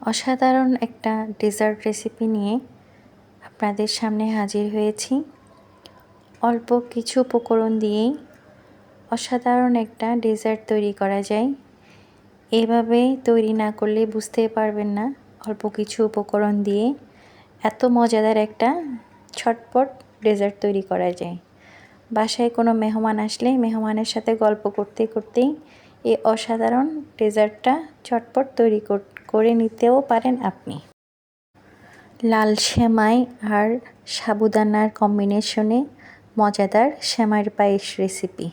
অসাধারণ একটা dessert recipe নিয়ে আপনাদের সামনে হাজির হয়েছি। অল্প কিছু উপকরণ দিয়েই অসাধারণ একটা ডেজার্ট তৈরি করা যায়। এভাবে তৈরি না করলে বুঝতে পারবেন না অল্প কিছু উপকরণ দিয়ে এত মজাদার একটা ছটপট ডেজার্ট তৈরি করা যায়। বাসায় কোনো মেহমান আসলে মেহমানের সাথে গল্প করতে করতেই এই অসাধারণ ডেজার্টটা চটপট তৈরি করে নিতেও পারেন আপনি। লাল সেমাই আর সাবুদানার কম্বিনেশনে মজাদার সেমাইয়ের পায়েস রেসিপি।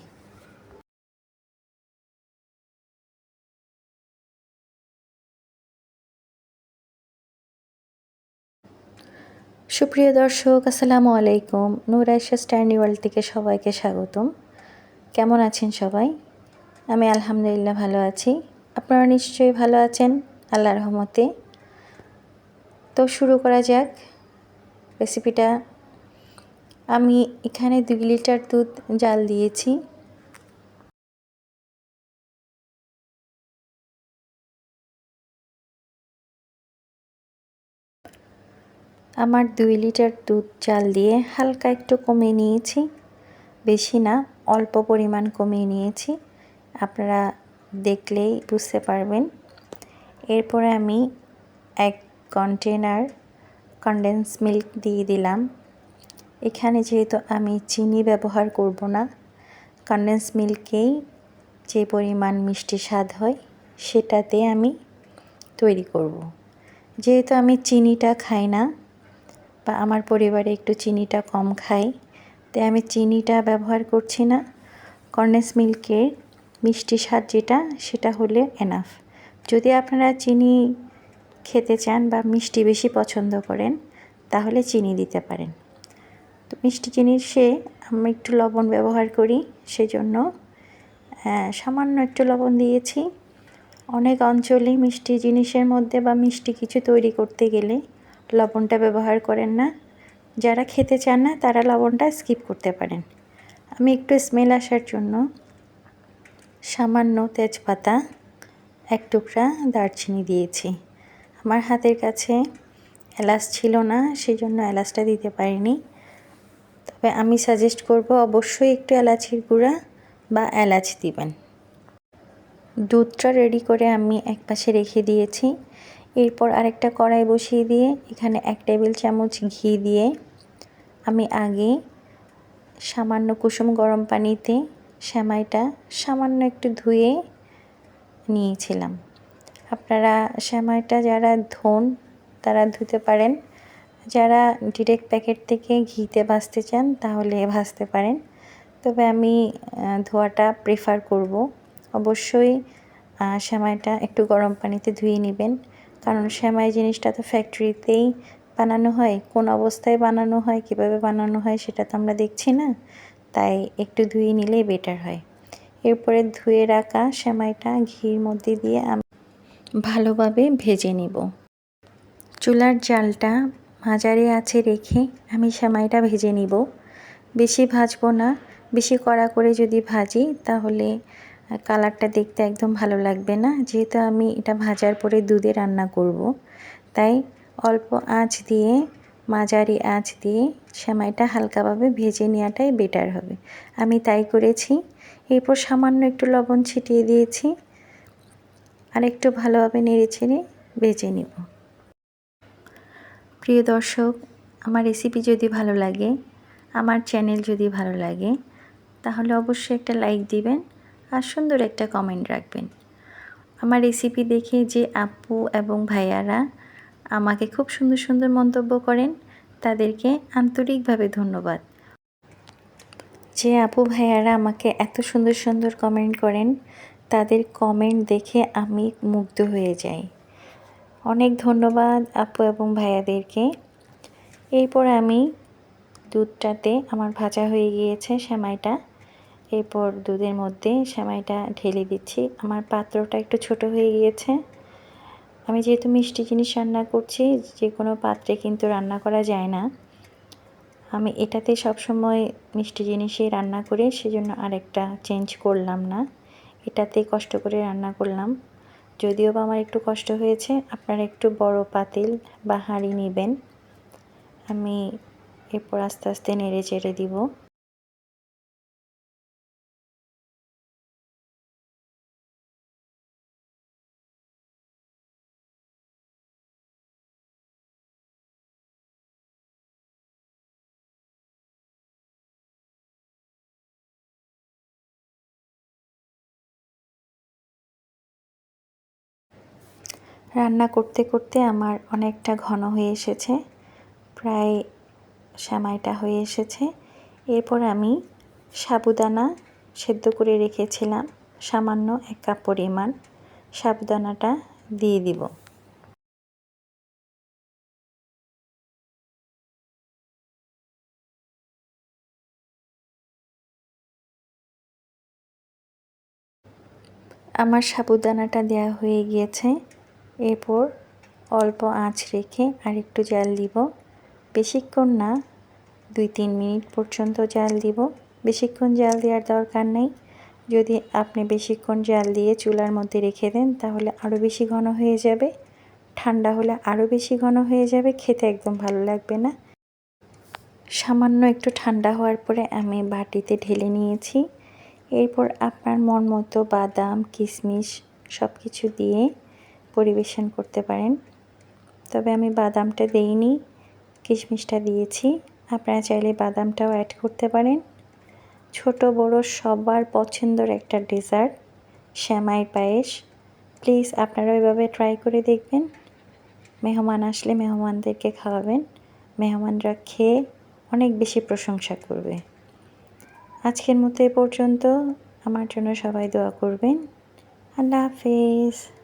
সুপ্রিয় দর্শক, আসসালামু আলাইকুম। নূর আয়সা স্ট্যান্ডি ওয়ার্ল্ড থেকে সবাইকে স্বাগতম। কেমন আছেন সবাই? আমি আলহামদুলিল্লাহ ভালো আছি। আপনারা নিশ্চয়ই ভালো আছেন। আল্লাহ রহমতে। তো শুরু করা যাক রেসিপিটা আমি এখানে দুই লিটার দুধ, জাল দিয়েছি। আমার দুই লিটার দুধ চাল দিয়ে হালকা একটু কমিয়ে নিয়েছি। বেশি না, অল্প পরিমাণ কমিয়ে নিয়েছি। আপনারা দেখলেই বুঝতে পারবেন। এরপরে আমি এক কন্টেনার কনডেন্স মিল্ক দিয়ে দিলাম। এখানে যেহেতু আমি চিনি ব্যবহার করব না কনডেন্স মিল্কেই যে পরিমাণ মিষ্টি স্বাদ হয় সেটাতে আমি তৈরি করব। যেহেতু আমি চিনিটা খাই না বা আমার পরিবারে একটু চিনিটা কম খাই তাই আমি চিনিটা ব্যবহার করছি না। কর্নেস মিল্কের মিষ্টি স্বাদ যেটা, সেটা হলে এনাফ যদি আপনারা চিনি খেতে চান বা মিষ্টি বেশি পছন্দ করেন, তাহলে চিনি দিতে পারেন। তো মিষ্টি জিনিসে আমি একটু লবণ ব্যবহার করি, সেজন্য সামান্য একটু লবণ দিয়েছি। অনেক অঞ্চলে মিষ্টি জিনিসের মধ্যে বা মিষ্টি কিছু তৈরি করতে গেলে লবণটা ব্যবহার করেন না। যারা খেতে চান না, তারা লবণটা স্কিপ করতে পারেন। আমি একটু স্মেল আসার জন্য সামান্য তেজপাতা এক টুকরা দারচিনি দিয়েছি। আমার হাতের কাছে এলাচ ছিল না সেই জন্য এলাচটা দিতে পারিনি। তবে আমি সাজেস্ট করব, অবশ্যই একটু এলাচির গুঁড়া বা এলাচ দিবেন। দুধটা রেডি করে আমি এক পাশে রেখে দিয়েছি। এরপর আরেকটা কড়াই বসিয়ে দিয়ে এখানে এক টেবিল চামচ ঘি দিয়ে আমি আগে সামান্য কুসুম গরম পানিতে শ্যামাইটা সামান্য একটু ধুয়ে নিয়েছিলাম। আপনারা শ্যামাইটা যারা ধোন, তারা ধুতে পারেন। যারা ডিরেক্ট প্যাকেট থেকে ঘিতে ভাজতে চান, তাহলে ভাজতে পারেন। তবে আমি ধোয়াটা প্রেফার করব। অবশ্যই শ্যামাইটা একটু গরম পানিতে ধুয়ে নেবেন। কারণ শ্যামাই জিনিসটা তো ফ্যাক্টরিতেই বানানো হয়। কোন অবস্থায় বানানো হয়, কীভাবে বানানো হয়, সেটা তো আমরা দেখছি না। তাই একটু ধুয়ে নিলেই বেটার হয়। এরপরে ধুয়ে রাখা সেমাইটা ঘির মধ্যে দিয়ে আমি ভালোভাবে ভেজে নিব। চুলার জালটা মাঝারি আছে রেখে আমি সেমাইটা ভেজে নিব। বেশি ভাজবো না, বেশি কড়া করে যদি ভাজি তাহলে কালারটা দেখতে একদম ভালো লাগবে না। যেহেতু আমি এটা ভাজার পরে দুধে রান্না করব, তাই অল্প আঁচ দিয়ে, মাঝারি আঁচ দিয়ে সেমাইটা হালকাভাবে ভেজে নেওয়াটাই বেটার হবে। আমি তাই করেছি। এরপর সামান্য একটু লবণ ছিটিয়ে দিয়েছি। আর একটু ভালোভাবে নেড়ে ছেড়ে ভেজে নেব। প্রিয় দর্শক, আমার রেসিপি যদি ভালো লাগে, আমার চ্যানেল যদি ভালো লাগে, তাহলে অবশ্যই একটা লাইক দিবেন আর সুন্দর একটা কমেন্ট রাখবেন। আমার রেসিপি দেখে যে আপু এবং ভাইয়ারা আমাকে খুব সুন্দর সুন্দর মন্তব্য করেন, তাদেরকে আন্তরিকভাবে ধন্যবাদ। যে আপু ভাইয়ারা আমাকে এত সুন্দর সুন্দর কমেন্ট করেন, তাদের কমেন্ট দেখে আমি মুগ্ধ হয়ে যাই। অনেক ধন্যবাদ আপু এবং ভাইয়াদেরকে। এরপর আমি দুধটাতে আমার ভাজা হয়ে গিয়েছে সেমাইটা। এরপর দুধের মধ্যে সেমাইটা ঢেলে দিচ্ছি। আমার পাত্রটা একটু ছোট হয়ে গিয়েছে। আমি যেহেতু মিষ্টি জিনিস রান্না করছি, যে কোনো পাত্রে কিন্তু রান্না করা যায় না। আমি এটাতে সবসময় মিষ্টি জিনিসই রান্না করে, সেজন্য আরেকটা চেঞ্জ করলাম না। এটাতে কষ্ট করে রান্না করলাম। যদিও বা আমার একটু কষ্ট হয়েছে, আপনারা একটু বড় পাতিল বা হাঁড়ি নেবেন। আমি এরপর আস্তে আস্তে নেড়ে চেড়ে দিব। রান্না করতে করতে আমার অনেকটা ঘন হয়ে এসেছে, প্রায় সামাইটা হয়ে এসেছে। এরপর আমি সাবুদানা সেদ্ধ করে রেখেছিলাম, সামান্য এক কাপ পরিমাণ। সাবুদানাটা দিয়ে দিব। আমার সাবুদানাটা দেওয়া হয়ে গিয়েছে। এরপর অল্প আঁচ রেখে আর একটু জাল দিব। বেশিক্ষণ না, দুই তিন মিনিট পর্যন্ত জাল দিব। বেশিক্ষণ জাল দেওয়ার দরকার নেই। যদি আপনি বেশিক্ষণ জাল দিয়ে চুলার মধ্যে রেখে দেন, তাহলে আরও বেশি ঘন হয়ে যাবে। ঠান্ডা হলে আরও বেশি ঘন হয়ে যাবে, খেতে একদম ভালো লাগবে না। সামান্য একটু ঠান্ডা হওয়ার পরে আমি বাটিতে ঢেলে নিয়েছি। এরপর আপনার মন মতো বাদাম, কিশমিশ সব কিছু দিয়ে পরিবেশন করতে পারেন। তবে আমি বাদামটা দেইনি, কিশমিশটা দিয়েছি। আপনারা চাইলে বাদামটাও অ্যাড করতে পারেন। ছোট, বড়, সবার পছন্দের একটা ডেজার্ট শ্যামাইয়ের পায়েস। প্লিজ আপনারা এভাবে ট্রাই করে দেখবেন। মেহমান আসলে মেহমানদেরকে খাওয়াবেন। মেহমানরা খেয়ে অনেক বেশি প্রশংসা করবে। আজকের মতো এ পর্যন্ত। আমার জন্য সবাই দোয়া করবেন। আল্লাহ হাফিজ।